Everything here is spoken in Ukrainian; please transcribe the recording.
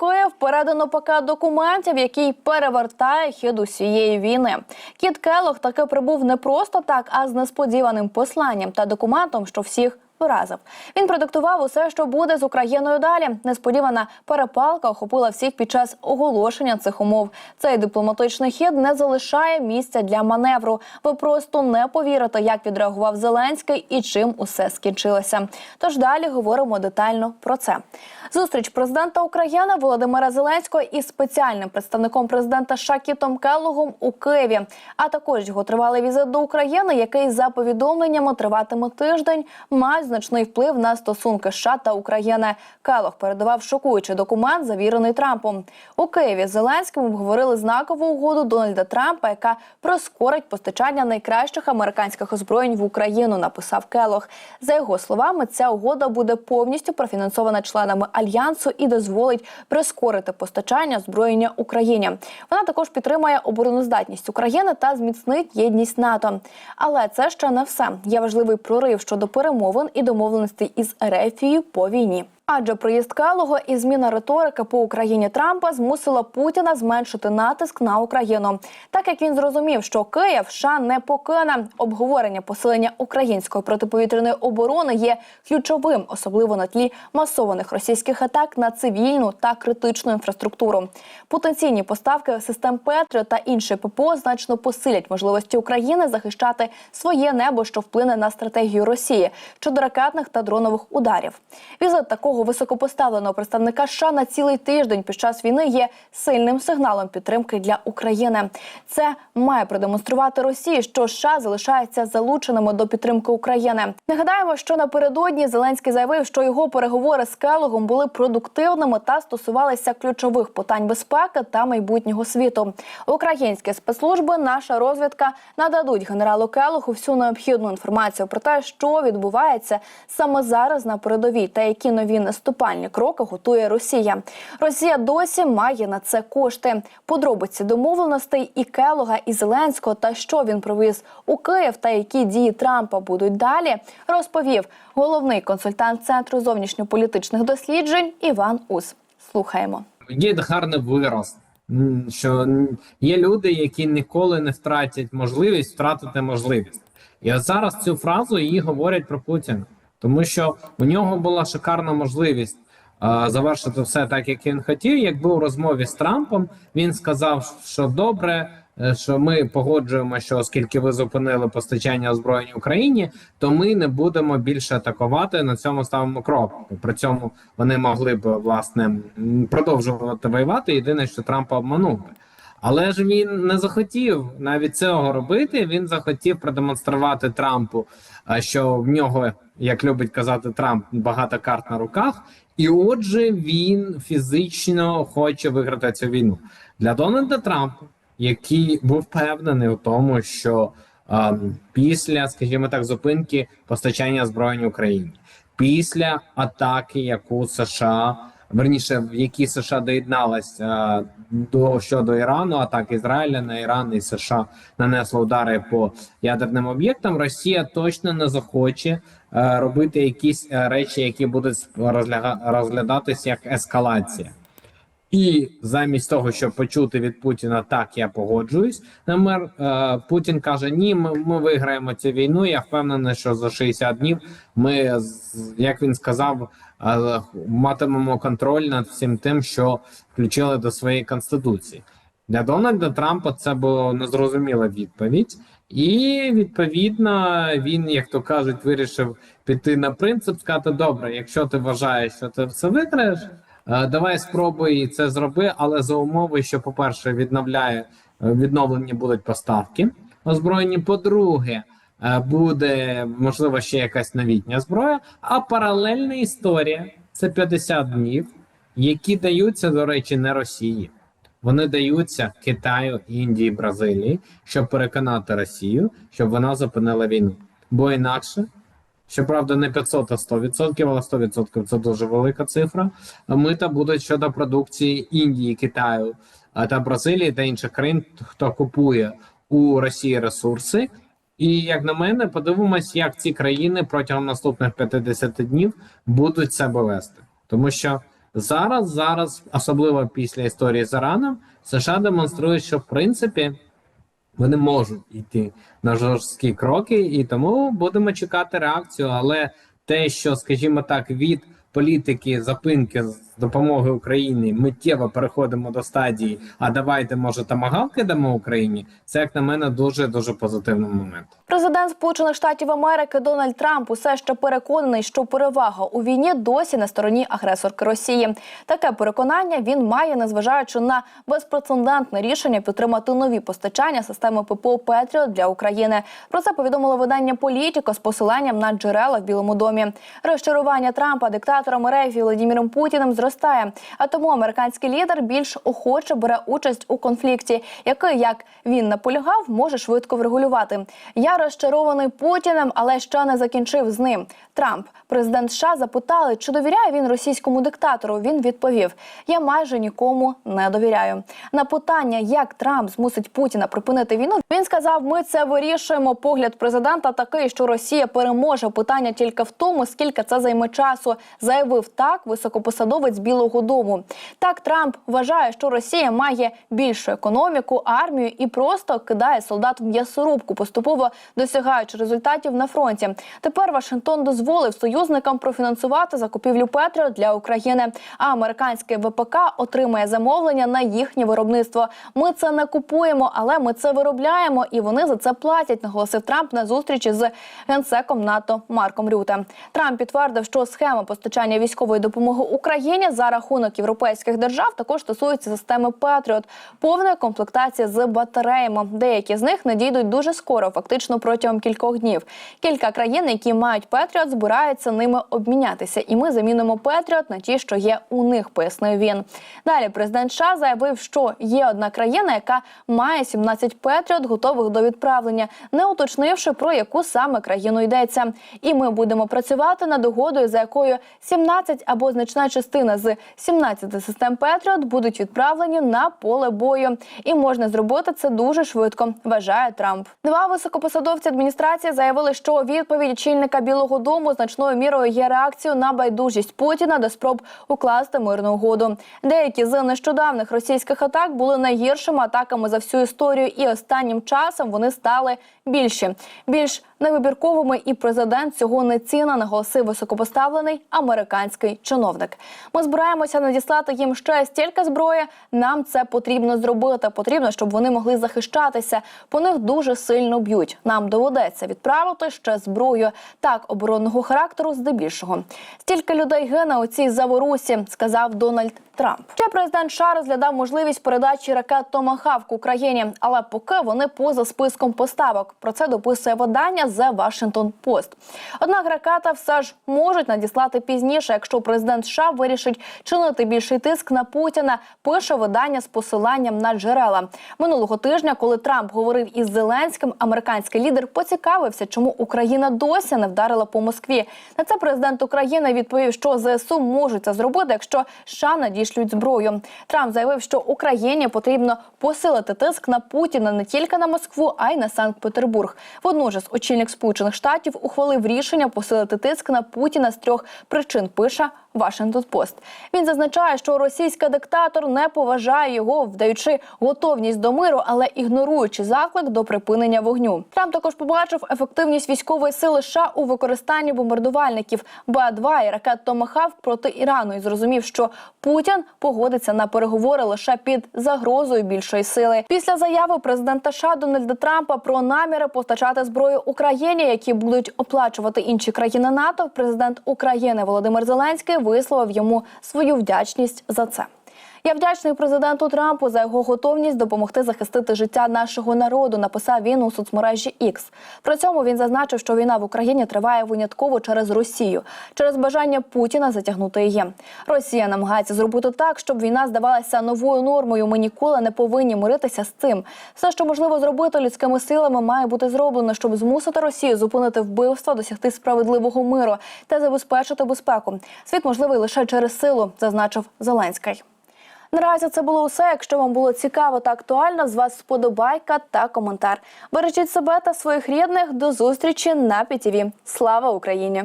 Київ передано пакет документів, який перевертає хід усієї війни. Кіт Келох таки прибув не просто так, а з несподіваним посланням та документом, що всіх вразив. Він продиктував усе, що буде з Україною далі. Несподівана перепалка охопила всіх під час оголошення цих умов. Цей дипломатичний хід не залишає місця для маневру. Ви просто не повірите, як відреагував Зеленський і чим усе скінчилося. Тож далі говоримо детально про це. Зустріч президента України Володимира Зеленського із спеціальним представником президента Шакітом Келлогом у Києві, а також його тривалий візит до України, який за повідомленнями триватиме тиждень, має значний вплив на стосунки США та України. Келлог передавав шокуючий документ, завірений Трампом. У Києві з Зеленським обговорили знакову угоду Дональда Трампа, яка прискорить постачання найкращих американських озброєнь в Україну. Написав Келлог. За його словами, ця угода буде повністю профінансована членами альянсу і дозволить прискорити постачання озброєння Україні. Вона також підтримає обороноздатність України та зміцнить єдність НАТО. Але це ще не все. Є важливий прорив щодо перемовин і домовленостей із Ерефією по війні. Адже приїзд Келого і зміна риторики по Україні Трампа змусила Путіна зменшити натиск на Україну, так як він зрозумів, що Київ США не покине. Обговорення посилення української протиповітряної оборони є ключовим, особливо на тлі масованих російських атак на цивільну та критичну інфраструктуру. Потенційні поставки систем Петріо та іншої ППО значно посилять можливості України захищати своє небо, що вплине на стратегію Росії щодо ракетних та дронових ударів. Візит такого високопоставленого представника США на цілий тиждень під час війни є сильним сигналом підтримки для України. Це має продемонструвати Росії, що США залишаються залученими до підтримки України. Нагадаємо, що напередодні Зеленський заявив, що його переговори з Келогом були продуктивними та стосувалися ключових питань безпеки та майбутнього світу. Українські спецслужби, наша розвідка нададуть генералу Келогу всю необхідну інформацію про те, що відбувається саме зараз на передовій, та які нові наступальні кроки готує Росія. Росія досі має на це кошти. Подробиці домовленостей і Келога, і Зеленського та що він привіз у Київ, та які дії Трампа будуть далі, розповів головний консультант центру зовнішньополітичних досліджень Іван Ус. Слухаємо. Є гарний вираз, що є люди, які ніколи не втратять можливість втратити можливість. І от зараз цю фразу її говорять про Путіна, тому що у нього була шикарна можливість е, завершити все так, як він хотів. Якби у розмові з Трампом він сказав, що добре. е, Що ми погоджуємо, що оскільки ви зупинили постачання озброєнь Україні, то ми не будемо більше атакувати. На цьому ставимо крок. При цьому вони могли б власне продовжувати воювати. Єдине, що Трампа обманув би. Але ж він не захотів навіть цього робити. Він захотів продемонструвати Трампу, що в нього, як любить казати Трамп, багато карт на руках, і отже, він фізично хоче виграти цю війну. Для Дональда Трампа, який був впевнений у тому, що а, після, скажімо так, зупинки постачання зброї Україні, після атаки, яку США верніше, в які США доєдналась е, до щодо Ірану, атак Ізраїля на Іран і США нанесло удари по ядерним об'єктам. Росія точно не захоче е, робити якісь е, речі, які будуть розглядатися як ескалація. І замість того, щоб почути від Путіна так, я погоджуюсь, намер Путін каже: Ні, ми, ми виграємо цю війну. Я впевнений, що за 60 днів ми, як він сказав, е, матимемо контроль над всім тим, що включили до своєї конституції. Для Дональда Трампа це була незрозуміла відповідь, і відповідно він, як то кажуть, вирішив піти на принцип, сказати: добре, якщо ти вважаєш, що ти все виграєш. Е, Давай спробуй це зроби, але за умови, що, по-перше, відновляє е, відновлені будуть поставки озброєні. По-друге, е, буде можливо ще якась новітня зброя. А паралельна історія це 50 днів, які даються, до речі, не Росії. Вони даються Китаю, Індії, Бразилії, щоб переконати Росію, щоб вона зупинила війну. Бо інакше Щоправда, не 500, а 100%, але 100% це дуже велика цифра. Мита будуть щодо продукції Індії, Китаю та Бразилії та інших країн, хто купує у Росії ресурси. І як на мене, подивимось, як ці країни протягом наступних 50 днів будуть себе вести, тому що зараз, зараз, особливо після історії з Іраном, США демонструють, що в принципі вони можуть йти на жорсткі кроки, і тому будемо чекати реакцію. Але те, що, скажімо так, від політики запинки з допомоги Україні миттєво переходимо до стадії, а давайте, може, тамагавки дамо Україні, це як на мене дуже дуже позитивний момент. Президент Сполучених Штатів Америки Дональд Трамп усе ще переконаний, що перевага у війні досі на стороні агресорки Росії. Таке переконання він має, незважаючи на безпрецедентне рішення підтримати нові постачання системи ППО Петріот для України. Про це повідомило видання Політіко з посиланням на джерела в Білому домі. Розчарування Трампа диктатором РФ і Владіміром Путіним зростає. А тому американський лідер більш охоче бере участь у конфлікті, який, як він наполягав, може швидко врегулювати. Я розчарований Путіним, але ще не закінчив з ним. Трамп, президент США, запитали, чи довіряє він російському диктатору. Він відповів: Я майже нікому не довіряю. На питання, як Трамп змусить Путіна припинити війну, він сказав: Ми це вирішуємо. Погляд президента такий, що Росія переможе. Питання тільки в тому, скільки це займе часу. Заявив так високопосадовець Білого Дому. Так Трамп вважає, що Росія має більшу економіку, армію і просто кидає солдат в м'ясорубку, поступово досягаючи результатів на фронті. Тепер Вашингтон дозволив союзникам профінансувати закупівлю Петріот для України. А американське ВПК отримає замовлення на їхнє виробництво. Ми це не купуємо, але ми це виробляємо, і вони за це платять. Наголосив Трамп на зустрічі з генсеком НАТО Марком Рюте. Трамп підтвердив, що схема постачання військової допомоги Україні за рахунок європейських держав також стосується системи Петріот, повної комплектації з батареями. Деякі з них надійдуть дуже скоро, фактично протягом кількох днів. Кілька країн, які мають Петріот, збираються ними обмінятися, і ми замінимо Петріот на ті, що є у них. Пояснив він. Далі президент США заявив, що є одна країна, яка має 17 Петріот, готових до відправлення, не уточнивши про яку саме країну йдеться. І ми будемо працювати над угодою, за якою 17 або значна частина з 17 систем Петріот будуть відправлені на поле бою. І можна зробити це дуже швидко, вважає Трамп. Два високопосадовці адміністрації заявили, що відповідь очільника Білого Дому значною мірою є реакцією на байдужість Путіна до спроб укласти мирну угоду. Деякі з нещодавних російських атак були найгіршими атаками за всю історію, і останнім часом вони стали більші, більш невибірковими. І президент цього не ціна, наголосив високопоставлений американський чиновник. Ми збираємося надіслати їм ще стільки зброї. Нам це потрібно зробити. Потрібно, щоб вони могли захищатися. По них дуже сильно б'ють. Нам доведеться відправити ще зброю так оборонного характеру, здебільшого. Стільки людей гине у цій заворусі, сказав Дональд Трамп. Ще президент США розглядав можливість передачі ракет Томахавк Україні, але поки вони поза списком поставок. Про це дописує видання The Washington Post. Однак ракета все ж можуть надіслати пізніше, якщо президент США вирішить чинити більший тиск на Путіна. Пише видання з посиланням на джерела минулого тижня, коли Трамп говорив із Зеленським, американський лідер поцікавився, чому Україна досі не вдарила по Москві. На це президент України відповів, що ЗСУ можуть це зробити, якщо США надішлють зброю. Трамп заявив, що Україні потрібно посилити тиск на Путіна не тільки на Москву, а й на Санкт-Петербург. Водночас, очільник Сполучених Штатів ухвалив рішення посилити тиск на Путіна з трьох причин. Пише Washington Post. Він зазначає, що російський диктатор не поважає його, вдаючи готовність до миру, але ігноруючи заклик до припинення вогню. Трамп також побачив ефективність військової сили США у використанні бомбардувальників Ба-2 і ракет Томахавк проти Ірану і зрозумів, що Путін погодиться на переговори лише під загрозою більшої сили. Після заяви президента США Дональда Трампа про наміри постачати зброю Україні, які будуть оплачувати інші країни НАТО. Президент України Володимир Зеленський висловив йому свою вдячність за це. Я вдячний президенту Трампу за його готовність допомогти захистити життя нашого народу. Написав він у соцмережі X. При цьому він зазначив, що війна в Україні триває винятково через Росію, через бажання Путіна затягнути її. Росія намагається зробити так, щоб війна здавалася новою нормою. Ми ніколи не повинні миритися з цим. Все, що можливо зробити людськими силами, має бути зроблено, щоб змусити Росію зупинити вбивства, досягти справедливого миру та забезпечити безпеку. Світ можливий лише через силу, зазначив Зеленський. Наразі це було усе. Якщо вам було цікаво та актуально, з вас сподобайка та коментар. Бережіть себе та своїх рідних. До зустрічі на ПІТІВІ. Слава Україні!